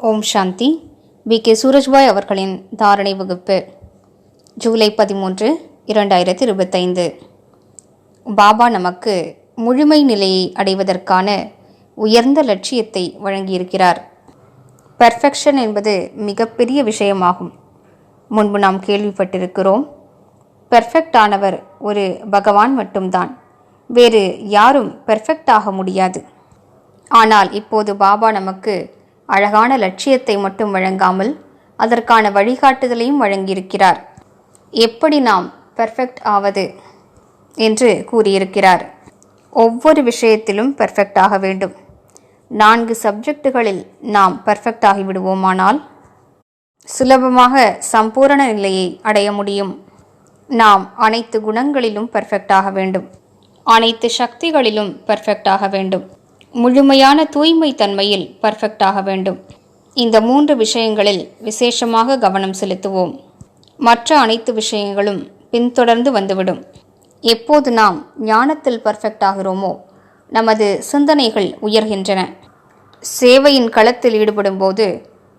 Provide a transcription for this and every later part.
Om Shanti. We. K. Surajbhai அவர்களின் தாரணை வகுப்பு ஜூலை பதிமூன்று இரண்டாயிரத்தி இருபத்தைந்து பாபா நமக்கு முழுமை நிலையை அடைவதற்கான உயர்ந்த லட்சியத்தை வழங்கியிருக்கிறார். பெர்ஃபெக்ஷன் என்பது மிகப்பெரிய விஷயமாகும். முன்பு நாம் கேள்விப்பட்டிருக்கிறோம் பெர்ஃபெக்ட் ஆனவர் ஒரு பகவான் மட்டும்தான். வேறு யாரும் பெர்ஃபெக்ட் ஆக முடியாது. ஆனால் இப்போது பாபா நமக்கு அழகான லட்சியத்தை மட்டும் வழங்காமல் அதற்கான வழிகாட்டுதலையும் வழங்கியிருக்கிறார். எப்படி நாம் பெர்ஃபெக்ட் ஆவது என்று கூறியிருக்கிறார். ஒவ்வொரு விஷயத்திலும் பெர்ஃபெக்ட் ஆக வேண்டும். நான்கு சப்ஜெக்டுகளில் நாம் பெர்ஃபெக்ட் ஆகிவிடுவோமானால் சுலபமாக சம்பூரண நிலையை அடைய முடியும். நாம் அனைத்து குணங்களிலும் பெர்ஃபெக்ட் ஆக வேண்டும். அனைத்து சக்திகளிலும் பெர்ஃபெக்ட் ஆக வேண்டும். முழுமையான தூய்மை தன்மையில் பர்ஃபெக்டாக ஆக வேண்டும். இந்த மூன்று விஷயங்களில் விசேஷமாக கவனம் செலுத்துவோம். மற்ற அனைத்து விஷயங்களும் பின்தொடர்ந்து வந்துவிடும். எப்போது நாம் ஞானத்தில் பர்ஃபெக்ட் ஆகிறோமோ நமது சிந்தனைகள் உயர்கின்றன. சேவையின் களத்தில் ஈடுபடும்போது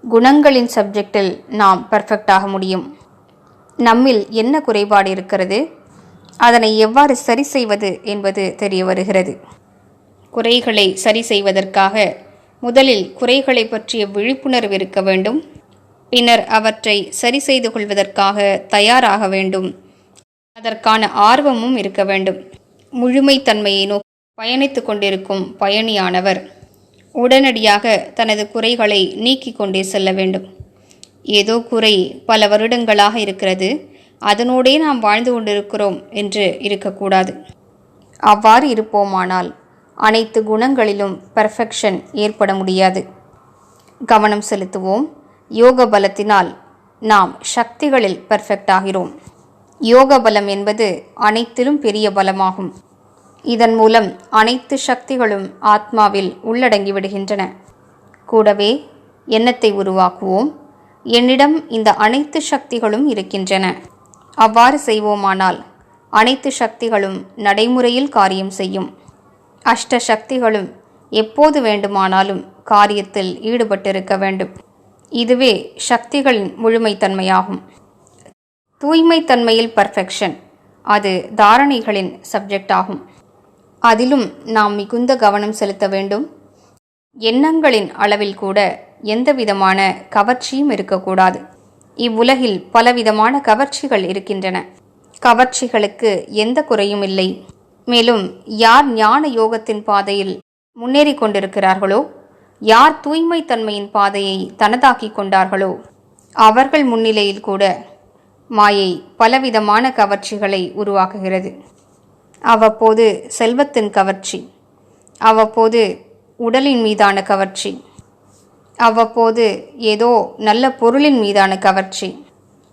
குணங்களின் சப்ஜெக்டில் நாம் பர்ஃபெக்ட் ஆக முடியும். நம்மில் என்ன குறைபாடு இருக்கிறது? அதனை எவ்வாறு சரி செய்வது என்பது தெரிய வருகிறது. குறைகளை சரி செய்வதற்காக. முதலில் குறைகளை பற்றிய விழிப்புணர்வு இருக்க வேண்டும். பின்னர் அவற்றை சரி செய்து கொள்வதற்காக தயாராக வேண்டும். அதற்கான ஆர்வமும் இருக்க வேண்டும். முழுமைத்தன்மையை நோக்கி பயணித்து கொண்டிருக்கும் பயணியானவர் உடனடியாக தனது குறைகளை நீக்கிக் கொண்டே செல்ல வேண்டும். ஏதோ குறை பல வருடங்களாக இருக்கிறது. அதனோடே நாம் வாழ்ந்து கொண்டிருக்கிறோம் என்று இருக்கக்கூடாது. அவ்வாறு இருப்போமானால் அனைத்து குணங்களிலும் பெர்ஃபெக்ஷன் ஏற்பட முடியாது. கவனம் செலுத்துவோம். யோக பலத்தினால் நாம் சக்திகளில் பெர்ஃபெக்ட் ஆகிறோம். யோக பலம் என்பது அனைத்திலும் பெரிய பலமாகும். இதன் மூலம் அனைத்து சக்திகளும் ஆத்மாவில் உள்ளடங்கி விடுகின்றன. கூடவே எண்ணத்தை உருவாக்குவோம். என்னிடம் இந்த அனைத்து சக்திகளும் இருக்கின்றன. அவ்வாறு செய்வோமானால் அனைத்து சக்திகளும் நடைமுறையில் காரியம் செய்யும். அஷ்ட சக்திகளும் எப்போது வேண்டுமானாலும் காரியத்தில் ஈடுபட்டிருக்க வேண்டும். இதுவே சக்திகளின் முழுமைத்தன்மையாகும். தூய்மைத்தன்மையில் பர்ஃபெக்ஷன் அது தாரணைகளின் சப்ஜெக்ட் ஆகும். அதிலும் நாம் மிகுந்த கவனம் செலுத்த வேண்டும். எண்ணங்களின் அளவில் கூட எந்தவிதமான கவர்ச்சியும் இருக்கக்கூடாது. இவ்வுலகில் பலவிதமான கவர்ச்சிகள் இருக்கின்றன. கவர்ச்சிகளுக்கு எந்த குறையும் இல்லை. மேலும் யார் ஞான யோகத்தின் பாதையில் முன்னேறி கொண்டிருக்கிறார்களோ யார் தூய்மை தன்மையின் பாதையை தனதாக்கிக் கொண்டார்களோ அவர்கள் முன்னிலையில் கூட மாயை பலவிதமான கவர்ச்சிகளை உருவாக்குகிறது. அவ்வப்போது செல்வத்தின் கவர்ச்சி அவ்வப்போது உடலின் மீதான கவர்ச்சி அவ்வப்போது ஏதோ நல்ல பொருளின் மீதான கவர்ச்சி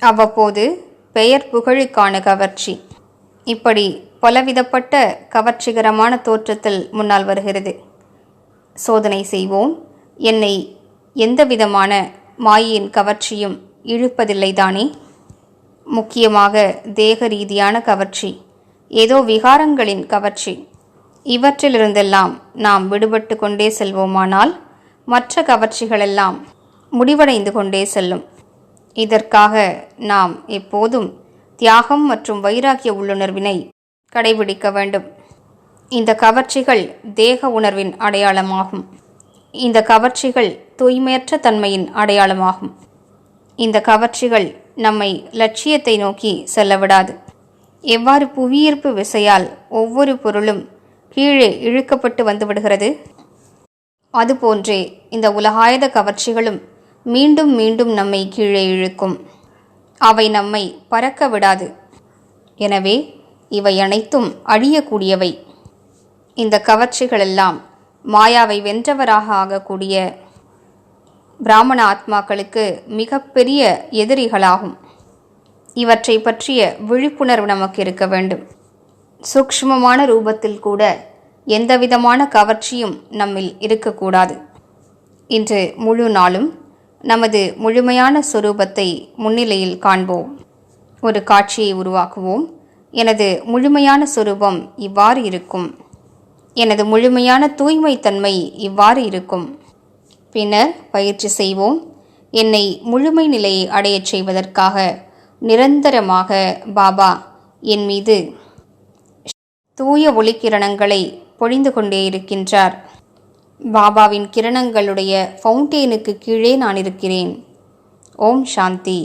அவ்வப்போது பெயர் புகழுக்கான கவர்ச்சி. இப்படி பலவிதப்பட்ட கவர்ச்சிகரமான தோற்றத்தில் முன்னால் வருகிறது. சோதனை செய்வோம். என்னை எந்த விதமான மாயின் கவர்ச்சியும் இழுப்பதில்லை தானே முக்கியமாக தேக ரீதியான கவர்ச்சி ஏதோ விகாரங்களின் கவர்ச்சி. இவற்றிலிருந்தெல்லாம் நாம் விடுபட்டு கொண்டே செல்வோமானால் மற்ற கவர்ச்சிகளெல்லாம் முடிவடைந்து கொண்டே செல்லும். இதற்காக நாம் எப்போதும் தியாகம் மற்றும் வைராக்கிய உள்ளுணர்வினை கடைபிடிக்க வேண்டும். இந்த கவர்ச்சிகள் தேக உணர்வின் அடையாளமாகும். இந்த கவர்ச்சிகள் தூய்மையற்ற தன்மையின் அடையாளமாகும். இந்த கவர்ச்சிகள் நம்மை லட்சியத்தை நோக்கி செல்லவிடாது. எவ்வாறு புவியீர்ப்பு விசையால் ஒவ்வொரு பொருளும் கீழே இழுக்கப்பட்டு வந்துவிடுகிறது அதுபோன்றே இந்த உலகாயத கவர்ச்சிகளும் மீண்டும் மீண்டும் நம்மை கீழே இழுக்கும். அவை நம்மை பறக்க விடாது. எனவே இவை அனைத்தும் அழியக்கூடியவை. இந்த கவர்ச்சிகளெல்லாம் மாயாவை வென்றவராக ஆகக்கூடிய பிராமண ஆத்மாக்களுக்கு மிகப்பெரிய எதிரிகளாகும். இவற்றை பற்றிய விழிப்புணர்வு நமக்கு இருக்க வேண்டும். சூக்ஷ்மமான ரூபத்தில் கூட எந்தவிதமான கவர்ச்சியும் நம்மில் இருக்கக்கூடாது. இன்று முழு நாளும் நமது முழுமையான சொரூபத்தை முன்னிலையில் காண்போம். ஒரு காட்சியை உருவாக்குவோம். எனது முழுமையான சுரூபம் இவ்வாறு இருக்கும். எனது முழுமையான தூய்மைத்தன்மை இவ்வாறு இருக்கும். பின்னர் பயிற்சி செய்வோம். என்னை முழுமை நிலையை அடையச் செய்வதற்காக நிரந்தரமாக பாபா என் மீது தூய ஒளிக்கிரணங்களை பொழிந்து கொண்டே இருக்கின்றார். பாபாவின் கிரணங்களுடைய ஃபவுண்டெயினுக்கு கீழே நான் இருக்கிறேன். ஓம் சாந்தி.